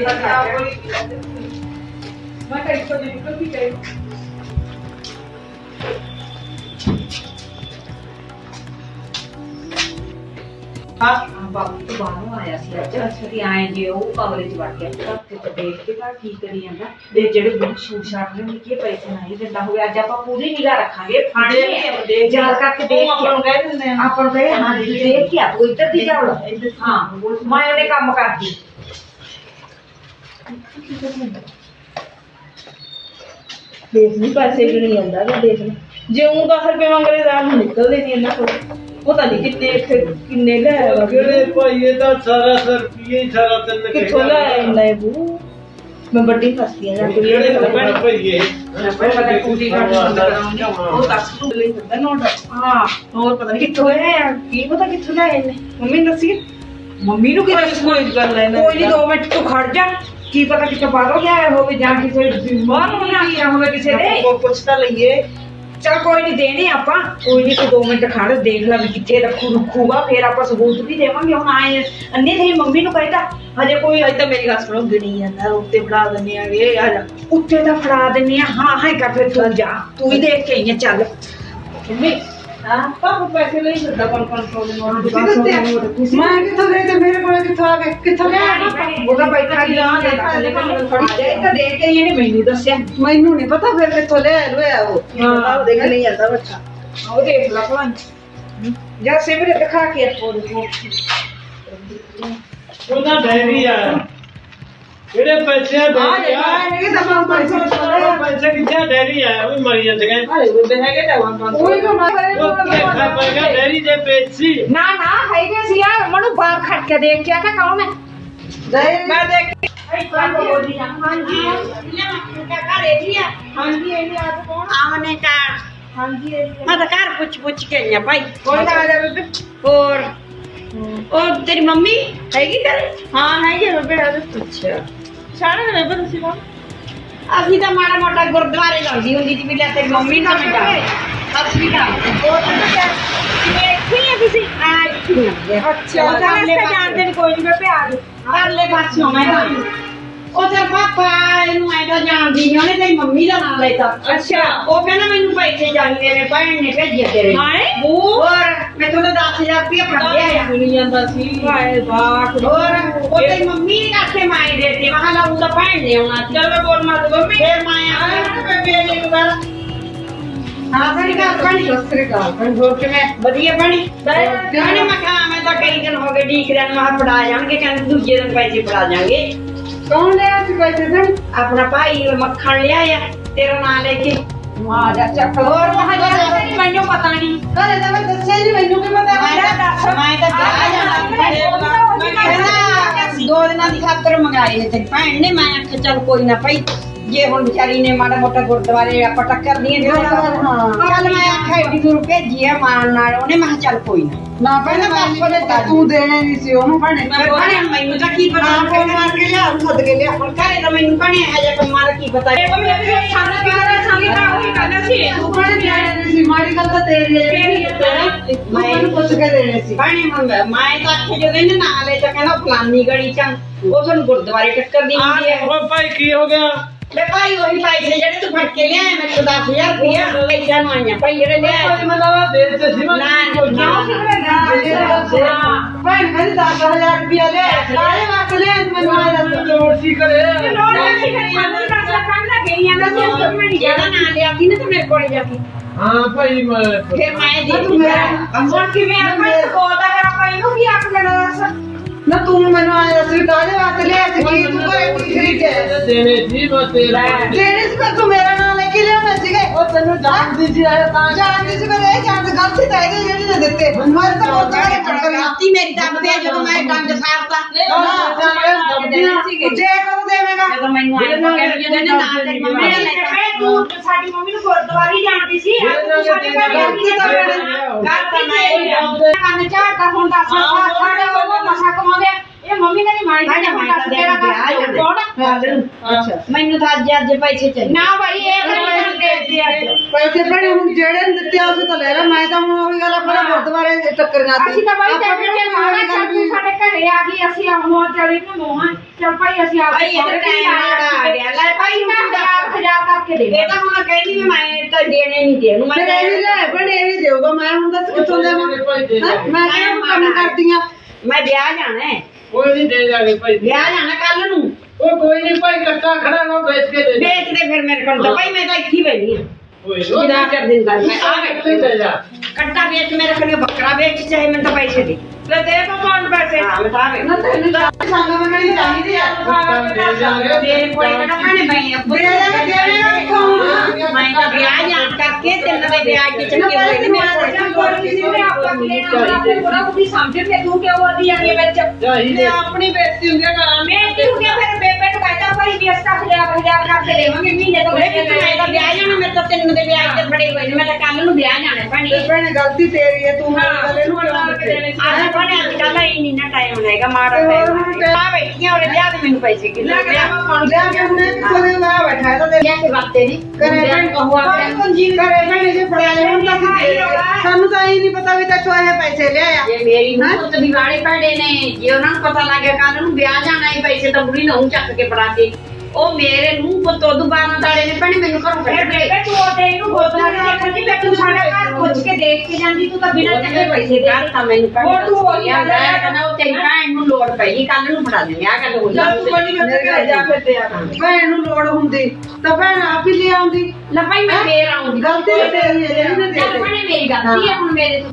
ਕੋਈ ਨਾ ਮੈਂ ਕਹੀ ਤੋਂ ਨਹੀਂ ਕੋਈ ਕਹੀ ਹਾਂ ਬਾਪੂ ਤੋਂ ਬਾਹਰੋਂ ਆਇਆ ਸੀ ਅੱਜ ਤੇ ਆਏ ਜੇ ਉਹ ਕਮਰੇ 'ਚ ਵੜ ਗਿਆ ਤੇ ਤੇ ਦੇਖ ਕੇ ਤਾਂ ਕੀ ਕਰੀ ਜਾਂਦਾ ਦੇ ਜਿਹੜੇ ਬੁੱਕ ਸ਼ੂਟ ਸ਼ਾਟ ਨੇ ਕੀ ਪੈਸੇ ਨਹੀਂ ਦਿੰਦਾ ਹੋਵੇ ਅੱਜ ਆਪਾਂ ਪੂਰੀ ਨਿਗਾਹ ਰੱਖਾਂਗੇ ਫਾਣੇ ਦੇਖ ਕੇ ਦੇਖ ਜਾਲ ਕਰਕੇ ਦੇਖ ਉਹ ਆਪਾਂ ਨੂੰ ਕਹਿ ਦਿੰਦੇ ਆ ਆਪਾਂ ਨੂੰ ਕਹੇ ਹਾਂ ਜੀ ਦੇਖ ਕੇ ਆ ਤੂੰ ਇੱਧਰ ਦੀ ਜਾਵੜ ਹਾਂ ਮੈਂ ਉਹਨੇ ਕੰਮ ਕਰਦੀ ਦੇਖ ਨਹੀਂ ਪੈਸੇ ਵੀ ਨਹੀਂ ਆਉਂਦਾ ਵੀ ਦੇਖ ਲੈ ਜੇ ਉਹ 10 ਰੁਪਏ ਮੰਗਦੇ ਤਾਂ ਆਪ ਨਿਕਲਦੇ ਨਹੀਂ ਇਹਨਾਂ ਕੋਲ ਪਤਾ ਨਹੀਂ ਕਿੰਨੇ ਇੱਥੇ ਕਿੰਨੇ ਲੈ ਆਇਆ ਕਿਹੜੇ ਭਾਈ ਇਹ ਤਾਂ ਸਾਰਾ ਸਰ ਪੀਏ ਹੀ ਸਾਰਾ ਦਿਨ ਕਿੱਥੋਂ ਲੈ ਆਇਆ ਇਹ ਬੂ? ਮੈਂ ਵੱਡੀ ਫਸਦੀ ਆ ਜਾਂ ਕੋਈ ਕਿਹੜੇ ਇਹਦੇ ਭੈਣ ਭਾਈਏ ਪਤਾ ਪੂਰੀ ਘੱਟ ਕਰਾਉਂਗੀ ਉਹ ਦੱਸ ਤੂੰ ਲਈ ਹੁੰਦਾ ਨੋਟ ਹਾਂ ਹੋਰ ਪਤਾ ਨਹੀਂ ਕਿੱਥੋਂ ਆਇਆ ਯਾਰ ਕੀ ਪਤਾ ਕਿੱਥੋਂ ਲੈ ਆਏ ਨੇ। ਮੰਮੀ ਨੇ ਦੱਸੀ ਮੰਮੀ ਨੂੰ ਕੀ ਕੋਈ ਗੱਲ ਹੈ ਕੋਈ ਨਹੀਂ 2 ਮਿੰਟ ਤੂੰ ਖੜ ਜਾ। ਕੀ ਪਤਾ ਕਿਤੇ ਬਾਹਰੋਂ ਗਿਆ ਹੋਵੇ ਜਾਂ ਕਿਸੇ ਬਿਮਾਰ ਹੋ ਗਿਆ। ਹੋਵੇ ਕਿਸੇ ਦੇ। ਉਹ ਪੁੱਛ ਤਾਂ ਲਈਏ। ਚਲ ਕੋਈ ਨਹੀਂ ਦੇਣੇ ਆਪਾਂ। ਕੋਈ ਨਹੀਂ ਤੂੰ 2 ਮਿੰਟ ਖੜ ਦੇਖ ਲੈ ਵੀ ਕਿੱਥੇ ਰੱਖੂ ਰੁੱਖੂਗਾ ਫਿਰ ਆਪਾਂ ਸਬੂਤ ਵੀ ਦੇਵਾਂਗੇ। ਹੁਣ ਆਏ ਅੰਨੇ ਤੇਰੀ ਮੰਮੀ ਨੂੰ ਕਹਿੰਦਾ ਹਜੇ ਕੋਈ ਅੱਜ ਤਾਂ ਮੇਰੀ ਗੱਲ ਸੁਣੋ ਗਿਣੀ ਜਾਂਦਾ ਉੱਤੇ ਫੜਾ ਦਿੰਦੇ ਆਗੇ ਆ ਜਾ। ਉੱਤੇ ਤਾਂ ਫੜਾ ਦਿੰਨੇ ਆ। ਹਾਂ ਹਾਂ ਕਰ ਫਿਰ ਤੂੰ ਜਾ। ਤੂੰ ਹੀ ਦੇਖ ਕੇ ਆਈ ਆ ਚੱਲ। ਮੰਮੀ ਪਾਪਾ ਪੈਸੇ ਲਈ ਫਿਰਦਾ ਕੋਲ ਕੋਲ ਕੋਲ ਨੂੰ ਤੁਸੀਂ ਦਿੱਤੇ ਆ? ਮੈਂ ਕਿੱਥੋਂ ਦੇ ਤੇ ਮੇਰੇ ਕੋਲ ਕਿੱਥੋਂ ਆ ਗਏ? ਕਿੱਥੋਂ ਲੈ ਉਹਦਾ ਬੈਠਾ ਹੀ ਰਾਂ ਦੇ ਤਾਂ ਦੇਖ ਕੇ ਇਹਨੇ ਮੈਨੂੰ ਦੱਸਿਆ। ਮੈਨੂੰ ਨਹੀਂ ਪਤਾ ਫਿਰ ਕਿੱਥੋਂ ਲੈ ਲਿਆ ਉਹ। ਉਹ ਦੇਖ ਨਹੀਂ ਜਾਂਦਾ ਬੱਚਾ। ਉਹ ਦੇਖ ਲੈ ਭਲਾ। ਜਾ ਸਿਮਰੇ ਦਿਖਾ ਕੇ ਉਹਦਾ ਡੈਰੀ ਆ। ਕਿਹੜੇ ਪੈਸੇ ਆ ਡੈਰੀ ਆ ਇਹ ਤਾਂ ਮੈਂ ਪੈਸੇ ਉਹ ਪੈਸੇ ਕਿੱਥੇ ਡੈਰੀ ਆ ਉਹ ਵੀ ਮਰੀ ਜਾਂਦੇ ਗਏ ਹੈਗੇ ਤਾਂ ਵਾਂ ਕੋਈ ਕੋ ਮਾਰੇ ਉਹ ਕਿੱਥਾ ਪਏਗਾ ਡੈਰੀ ਦੇ ਪੇਚੀ ਨਾ ਨਾ ਹੈਗੇ ਸੀ ਯਾਰ ਮਨੂੰ ਬਾਹਰ ਖੜ ਕੇ ਦੇਖ ਕੇ ਆ ਕਿ ਕੌਣ ਹੈ ਮੈਂ ਦੇਖ ਹਾਂਜੀ। ਹਾਂਜੀ। ਇਹ ਆ। ਤਾਂ ਕੌਣ ਆਵਨੇ ਘਰ। ਹਾਂਜੀ ਇਹ ਮੈਂ ਤਾਂ ਘਰ ਪੁੱਛ ਪੁੱਛ ਕੇ ਆਈ ਆ ਭਾਈ। ਕੋਈ ਨਾ ਆ ਜਾ ਬੇਬੇ ਹੋਰ? ਉਹ ਤੇਰੀ ਮੰਮੀ ਹੈਗੀ ਘਰੇ? ਹਾਂ ਨਹੀਂ ਜੇ ਬੇਬੇ ਆ ਅੱਛਾ। ਸਾਰਾ ਨੇ ਬੇਬੇ ਤੁਸੀਂ ਕੌਣ? ਅਸੀਂ ਤਾਂ ਮਾੜਾ ਮੋਟਾ ਗੁਰਦੁਆਰੇ ਜਾਂਦੀ ਹੁੰਦੀ ਸੀ ਵੀ ਲੈ ਤੇਰੀ ਮੰਮੀ ਨਾਲ ਮੈਂ ਜਾ। ਅਸੀਂ ਵੀ ਜਾਂਦੇ ਇੱਥੇ ਹੀ ਆ ਤੁਸੀਂ? ਆ। ਇੱਥੇ ਅੱਛਾ ਰਸਤੇ ਜਾਣਦੇ ਨੇ ਕੋਈ ਨਹੀਂ ਜਾਓ ਪਰਲੇ ਪਾਸਿਓਂ ਮੈਂ ਤਾਂ ਉਹ ਤੇ ਪਾਪਾ ਇਹਨੂੰ ਐਡਾ ਜਾਣਦੀ ਨਹੀਂ ਉਹਨੇ ਤੇਰੀ ਮੰਮੀ ਦਾ ਨਾਮ ਲੈਤਾ। ਅੱਛਾ। ਉਹ ਕਹਿੰਦਾ ਮੈਨੂੰ ਪੈਸੇ ਚਾਹੀਦੇ ਨੇ ਭੈਣ ਨੇ ਭੇਜਿਆ ਤੇਰੇ ਹਾਏ। ਹੋਰ ਮੈਂ ਤੁਹਾਨੂੰ 10000 ਰੁਪਏ ਫੜ ਲਿਆ ਨਹੀਂ ਜਾਂਦਾ ਸੀ। ਹਾਏ ਬਾਤ ਹੋਰ ਉਹ ਤੇਰੀ ਮੰਮੀ ਨੇ ਕਾਕੇ ਮਾਈ ਦੇਤੀ। ਮੈਂ ਕਿਹਾ ਉਹ ਤਾਂ ਭੈਣ ਨੇ ਆਉਣਾ ਸੀ। ਚਲ ਮੈਂ ਬੋਲ ਮਾਰ ਦੂੰ ਮੰਮੀ। ਫੇਰ ਮੈਂ ਆਇਆ ਬੇਬੇ ਨੇ ਗੱਲ। ਹਾਂ ਬੜੀ ਗੱਲ ਬਣੀ ਸਸਰੇ ਕਾਲ ਹੋਰ ਕਿਵੇਂ? ਵਧੀਆ ਬਣੀ ਕਹਿੰਦੇ ਮੈਂ ਕਿਹਾ ਮੈਂ ਤਾਂ ਕਈ ਦਿਨ ਹੋ ਗਏ ਢੀਕ ਰਿਆਂ ਮੈਂ ਕਿਹਾ ਫੜਾ ਜਾਣਗੇ ਕਹਿੰਦੇ ਦੂਜੇ ਦਿਨ ਪੈਸੇ ਫੜਾ ਜਾਣਗੇ। ਕੌਣ ਲੈ ਆ ਸੀ ਪੈਸੇ ਦੇ ਆਪਣਾ ਭਾਈ ਮੱਖਣ ਲਿਆਇਆ ਤੇਰਾ ਨਾਂ ਲੈ ਕੇ। ਆ ਜਾ ਚੱਕ। ਹੋਰ ਮੈਨੂੰ ਪਤਾ ਨਹੀਂ ਘਰੇ ਤਾਂ ਮੈਂ ਦੱਸਿਆ ਨਹੀਂ ਮੈਨੂੰ ਕੀ ਪਤਾ ਮੈਂ ਤਾਂ ਮੈਂ ਤਾਂ ਵਿਆਹ ਜਾਣਾ। ਮੈਂ ਕਹਿੰਦਾ ਦੋ ਦਿਨਾਂ ਦੀ ਖਾਤਰ ਮੰਗਾਏ ਨੇ ਤੇ ਭੈਣ ਨੇ ਮੈਂ ਆਖਿਆ ਚੱਲ ਕੋਈ ਨਾ ਭਾਈ ਜੇ ਹੁਣ ਵਿਚਾਰੀ ਨੇ ਮਾੜਾ ਮੋਟਾ ਗੁਰਦੁਆਰੇ ਆਪਾਂ ਟੱਕਰ ਦੀਆਂ ਹਾਂ, ਹਾਂ। ਚੱਲ ਮੈਂ ਆਖਿਆ ਏਡੀ ਦੂਰ ਭੇਜੀ ਆ ਮਾਨ ਨਾਲ ਉਹਨੇ ਮੈਂ ਕਿਹਾ ਚੱਲ ਕੋਈ ਨਾ। ਨਾ ਪਹਿਲਾਂ ਮੈਂ ਤਾਂ ਤੂੰ ਦੇਣੇ ਨਹੀਂ ਸੀ ਉਹਨੂੰ ਭਣੇ। ਮੈਂ ਭੈਣੇ ਮੈਨੂੰ ਤਾਂ ਕੀ ਪਤਾ। ਹਾਂ ਫੋਨ ਮਾਰ ਕੇ ਲਿਆ ਸੱਦ ਕੇ ਲਿਆ। ਹੁਣ ਘਰੇ ਤਾਂ ਮੈਨੂੰ ਭਣੇ ਹੈ ਜੇ ਕੰਮਾਂ ਦਾ ਕੀ ਪਤਾ। ਸਾਨੂੰ ਕਿਹੜਾ ਸੰਗੀ ਤਾਂ ਉਹੀ ਗੱਲ ਸੀ ਤੂੰ ਭਣੇ ਦੇਣੇ ਨਹੀਂ ਸੀ ਮਾੜੀ ਗੱਲ ਤਾਂ ਤੇਰੀ ਹੈ ਮੈਂ ਮੈਨੂੰ ਪੁੱਛ ਕੇ ਦੇਣੇ ਸੀ। ਭੈਣੇ ਮੰਗ ਮੈਂ ਤਾਂ ਆਖਿਆ ਜਦੋਂ ਇਹਨੇ ਨਾਂ ਲੈ ਤਾਂ ਕਹਿੰਦਾ ਫਲਾਨੀ ਗਲੀ ਚ ਉਹ ਤੁਹਾਨੂੰ ਗੁਰਦੁਆਰੇ ਟੱਕਰ ਦੀ ਹੁੰਦੀ ਹੈ ਉਹ ਭਾਈ ਕੀ ਹੋ ਗਿਆ? ਲੈ ਭਾਈ ਉਹੀ ਪੈਸੇ ਜਿਹੜੇ ਤੂੰ ਫੜ ਕੇ ਲਿਆਇਆ ਮੇਰੇ ਕੋਲ 10000 ਰੁਪਇਆ ਪੈਸਿਆਂ ਨੂੰ ਆਈਆਂ ਭਾਈ ਜਿਹੜੇ ਲਿਆਇਆ ਭਾਈ ਮਤਲਬ ਦੇ ਤੇ ਸੀ ਨਾ ਨਾ ਭਾਈ ਕਹਿੰਦੀ 10000 ਰੁਪਇਆ ਲੈ ਸਾਰੇ ਵਾਸਤੇ ਲੈ ਮੈਨੂੰ ਆ ਦੱਸ। ਲੋੜ ਸੀ ਕਰੇ ਸੀ ਦਾ ਦਾ ਸੀ ਤੋਂ ਜਿਹੜਾ ਨਾਂ ਲਿਆ ਸੀ ਨਾ ਤੇ ਮੇਰੇ ਕੋਲ ਜਾ ਕੇ। ਹਾਂ ਭਾਈ ਮੈਂ ਫਿਰ ਮੈਂ ਦੇ ਤੂੰ ਮੇਰਾ ਹੁਣ ਕਿਵੇਂ ਆਪਾਂ ਕੋਦਾ ਕਰ ਆਪਾਂ ਇਹਨੂੰ ਕੀ ਆਖ ਲੈਣਾ ਦੱਸ? ਨਾ ਤੂੰ ਮੈਨੂੰ ਆ ਦੱਸ ਵੀ ਕਾਹਦੇ ਵਾਸਤੇ ਲਿਆ ਸੀ ਕੀ ਤੂੰ ਕੋਈ ਕੀ ਖਰੀਦਿਆ ਦੇਣੇ ਸੀ ਮੈਂ ਤੇਰਾ ਜਿਹੜੇ ਸੀ ਪਰ ਤੂੰ ਮੇਰਾ ਨਾਮ ਲੈ ਕੇ ਲਿਆਉਣਾ ਸੀਗਾ। ਉਹ ਤੈਨੂੰ ਜਾਣਦੀ ਸੀ ਆਇਆ ਤਾਂ ਜਾਣਦੀ ਸੀ ਪਰ ਇਹ ਜਾਣ ਗਲਤੀ ਤਾਂ ਇਹਦੇ ਜਿਹੜੀ ਨੇ ਦਿੱਤੇ। ਮੈਂ ਤਾਂ ਬਹੁਤ ਜਾਣੇ ਚੱਕਰ ਰਾਤੀ ਮੇਰੀ ਦੱਬ ਪਿਆ ਜਦੋਂ ਮੈਂ ਡੰਡ ਸਾਰਤਾ। ਜੇ ਕਦੋਂ ਦੇਵੇਂਗਾ? ਜਦੋਂ ਮੈਨੂੰ ਆਇਆ ਮੈਂ ਕਹਿੰਦਾ ਜਦੋਂ ਇਹਨੇ ਨਾਂ ਤੇਰੀ ਮੰਮੀ ਨੇ ਲੈ ਇਹ ਤੂੰ ਸਾਡੀ ਮੰਮੀ ਨੂੰ ਗੁਰਦੁਆਰੇ ਜਾਣਦੀ ਸੀ। ਤੂੰ ਸਾਡੀ ਘਰ ਗਲਤੀ ਤਾਂ ਤੇ ਕੰਨ ਝਾੜਦਾ ਹੁੰਦਾ ਸਾਡਾ ਸਾਡੇ ਉਹ ਮਸਾ ਕਮਾਉਂਦੇ ਆ। ਇਹ ਤੇਰਾ ਅੱਛਾ। ਮੈਨੂੰ ਤਾਂ ਅੱਜ ਅੱਜ ਪੈਸੇ ਚਾਹੀਦੇ। ਨਾ ਭਾਈ ਇਹ ਤਾਂ ਨਹੀਂ ਦੇ ਦੇ ਅੱਜ। ਕੋਈ ਪੈਸੇ ਭੈਣੇ ਹੁਣ ਜਿਹੜੇ ਦਿੱਤੇ ਆ ਉਸੇ ਤਾਂ ਲੈ ਲੈ। ਮੈਂ ਤਾਂ ਹੁਣ ਉਹੀ ਗੱਲ ਆਪਣਾ ਗੁਰਦੁਆਰੇ ਟੱਕਰੀਆਂ ਸੀ। ਅਸੀਂ ਤਾਂ ਬਾਈ ਆਪਾਂ ਤੈਨੂੰ ਜੇ ਮਾਰਾ ਚੱਲ ਤੂੰ ਸਾਡੇ ਘਰੇ ਆ ਗਈ ਅਸੀਂ ਆਉਂ ਚਲੀ ਨੂੰ ਮੋਹਾਂ। ਚੱਲ ਭਾਈ ਅਸੀਂ ਆ ਭਾਈ ਇਹ ਤਾਂ ਟਾਈਮ ਮਾੜਾ ਆ ਗਿਆ। ਲੈ ਭਾਈ ਮੈਂ ਕਰਕੇ ਦੇ। ਇਹ ਤਾਂ ਹੁਣ ਕਹਿੰਦੀ ਵੀ ਮੈਂ ਤਾਂ ਦੇਣੇ ਨਹੀਂ ਦੇਣੂ ਮੈਂ ਫਿਰ ਇਹ ਵੀ ਲੈ ਭੈਣੇ ਇਹ ਵੀ ਦੇਊਗਾ। ਮੈਂ ਹੁਣ ਦੱਸ ਕਿੱਥੋਂ ਦੇਵਾਂ? ਹੈਂ? ਮੈਂ ਕਿਹੜਾ ਕੰਮ ਕਰਦੀ ਆ। ਮੈਂ ਵਿਆਹ ਜਾਣਾ ਹੈ। ਕੋਈ ਨਹੀਂ ਦੇ ਜਾਗੇ ਭਾਈ। ਵਿਆਹ ਜਾਣਾ ਕੱਲ ਨੂੰ। ਉਹ ਕੋਈ ਨਹੀਂ ਭਾਈ ਕੱਟਾ ਖੜਾ ਨਾ ਵੇਚ ਕੇ ਦੇ ਦੇ ਵੇਚ ਦੇ ਫਿਰ ਮੇਰੇ ਕੋਲ ਤਾਂ। ਭਾਈ ਮੈਂ ਤਾਂ ਇੱਥੇ ਹੀ ਬੈਠੀ ਹਾਂ। ਕੋਈ ਕਿਹਦਾ ਕਰ ਦਿੰਦਾ? ਮੈਂ ਆ ਕਿੱਥੇ ਦੇ ਜਾ। ਕੱਟਾ ਵੇਚ ਮੇਰੇ ਕੋਲ ਬੱਕਰਾ ਵੇਚ ਚਾਹੇ ਮੈਨੂੰ ਤਾਂ ਪੈਸੇ ਦੇ। ਲੈ ਦੇ ਪਪਾਨ ਪੈਸੇ। ਹਾਂ ਮੈਂ ਤਾਂ ਆ ਨਾ ਤੈਨੂੰ ਤਾਂ ਸੰਗ ਮੰਗਣੀ ਚਾਹੀਦੀ ਆ ਦੇ ਜਾਗੇ ਮੇਰੇ ਕੋਲ ਕਿਹੜਾ ਭੈਣੇ ਪਈ ਆ ਦੇ ਦੇ ਦੇਵੇਂਗਾ ਕਿੱਥੋਂ ਮੈਂ ਵਿਆਹ ਕਰਕੇ ਤਿੰਨ ਦੇ ਵਿਆਹ ਕੇ ਚੱਕੇ ਹੋਏ ਨੇ ਮੇਰੇ ਕੋਲ ਕੋਈ ਕਿਸੇ ਨੇ ਆਪਾਂ ਲੈਣਾ ਆਪਣੇ ਕੋਲ ਉਹਦੀ ਸਮਝ ਤੇ ਤੂੰ ਕਿਉਂ ਆਦੀ ਜਾਂਦੀ ਵਿੱਚ? ਚਾਹੀਦੇ ਆਪਣੀ ਬੇਇੱਜ਼ਤੀ ਹੁੰਦੀ ਆ ਮੈਂ ਤੂੰ ਕਿਹਾ? ਫਿਰ ਕਰਕੇ ਦੇਵਾਂਗੇ ਮਹੀਨੇ ਤੋਂ ਮੈਂ ਤਾਂ ਵਿਆਹ ਜਾਣਾ ਮੇਰੇ ਤਾਂ ਤਿੰਨ ਦੇ ਵਿਆਹ ਤੇ ਬੜੇ ਹੋਏ ਨੇ ਮੈਂ ਤਾਂ ਕੱਲ ਨੂੰ ਵਿਆਹ ਜਾਣਾ ਭੈਣੇ। ਤੇ ਭੈਣੇ ਗਲਤੀ ਤੇਰੀ ਹੈ ਤੂੰ ਹੁਣ ਗੱਲ ਇਹਨੂੰ ਕਿਉਂ ਦਿੱਤੇ? ਆਹ ਭੈਣੇ ਅੱਜ ਕੱਲ੍ਹ ਇਹ ਨਹੀਂ ਨਾ ਟਾਈਮ ਹੈਗਾ ਮਾੜਾ ਟਾਈਮ ਆ ਬੈਠੀਆਂ ਉਹਦੇ ਵਿਆਹ ਦੇ ਮੈਨੂੰ ਪੈਸੇ ਕਿੰਨੇ ਵਿਆਹ ਲਿਆ। ਕੇ ਹੁਣੇ ਕਿੱਥੋਂ ਮੈਂ ਬੈਠਾ ਹੈ ਤਾਂ ਵਿਆਹ ਕੇ ਵਾਸਤੇ ਨਹੀਂ ਕਰੇ ਭੈਣ ਕਹੋ ਆਪਣੇ ਪੰਜੀ ਕਰੇ ਭੈਣੇ ਜੇ ਫੜਿਆ ਲੈ ਹੁਣ ਤਾਂ ਦੇਗੇ। ਸਾਨੂੰ ਤਾਂ ਇਹ ਨਹੀਂ ਪਤਾ ਵੀ ਤੈਥੋਂ ਇਹ ਪੈਸੇ ਲਿਆ ਜੇ ਮੇਰੀ ਨੂੰ ਪੁੱਤ ਵੀ ਵਾਲੇ ਭੈੜੇ ਨੇ ਜੇ ਉਹਨਾਂ ਨੂੰ ਪਤਾ ਲੱਗ ਗਿਆ ਕੱਲ ਨੂੰ ਵਿਆਹ ਜਾਣਾ ਹੀ ਪੈਸੇ ਤਾਂ ਬੁੜੀ ਨੂੰ ਚੱਕ ਕੇ ਫੜਾ ਕੇ। ਉਹ ਮੇਰੇ ਨੂੰ ਪੁੱਤ ਉਦੋਂ ਬਾਰਾਂ ਤਾਲੇ ਨੇ ਭੈਣੇ ਮੈਨੂੰ ਘਰੋਂ ਫਿਰ ਕੱਢ ਬੇਬੇ ਤੂੰ ਉਹਦੇ ਇਹਨੂੰ ਗੁਰਦੁਆਰੇ ਦੇਖਣ ਦੀ ਤੂੰ ਸਾਡਾ ਘਰ ਪੁੱਛ ਕੇ ਦੇਖ ਕੇ ਜਾਂਦੀ ਤੂੰ ਤਾਂ ਬਿਨਾਂ ਚੱਕੇ ਪੈਸੇ ਦੇ ਤਾਂ ਮੈਨੂੰ ਭੈਣੇ ਹੋਰ ਤੂੰ ਉਹੀ ਗੱਲ ਮੈਂ ਹੈ। ਕਹਿੰਦਾ ਉਹ ਤੇਰੀ ਭੈਣ ਨੂੰ ਲੋੜ ਪਈ ਕੱਲ ਨੂੰ ਫੜਾ ਦੇ ਆ ਗੱਲ ਹੋ ਜਾ ਤੂੰ ਕੋਈ ਨਹੀਂ ਘਰ ਜਾ ਫਿਰ ਦੇ ਆ ਭੈਣ ਨੂੰ ਲੋੜ ਹੁੰਦੀ ਤਾਂ ਭੈਣ ਆਪ ਹੀ ਲੈ ਆਉਂਦੀ। ਲੈ ਭਾਈ ਮੈਂ ਫੇਰ ਆਉਂਗੀ। ਗਲਤੀ ਤਾਂ ਤੇਰੀ ਹੈ ਜਿਹੜੀ ਨੇ ਦੇ ਦੇ ਭੈਣੇ ਮੇਰੀ ਗੱਲ ਕੀ ਹੈ ਹੁਣ ਮੇਰੇ ਤੋਂ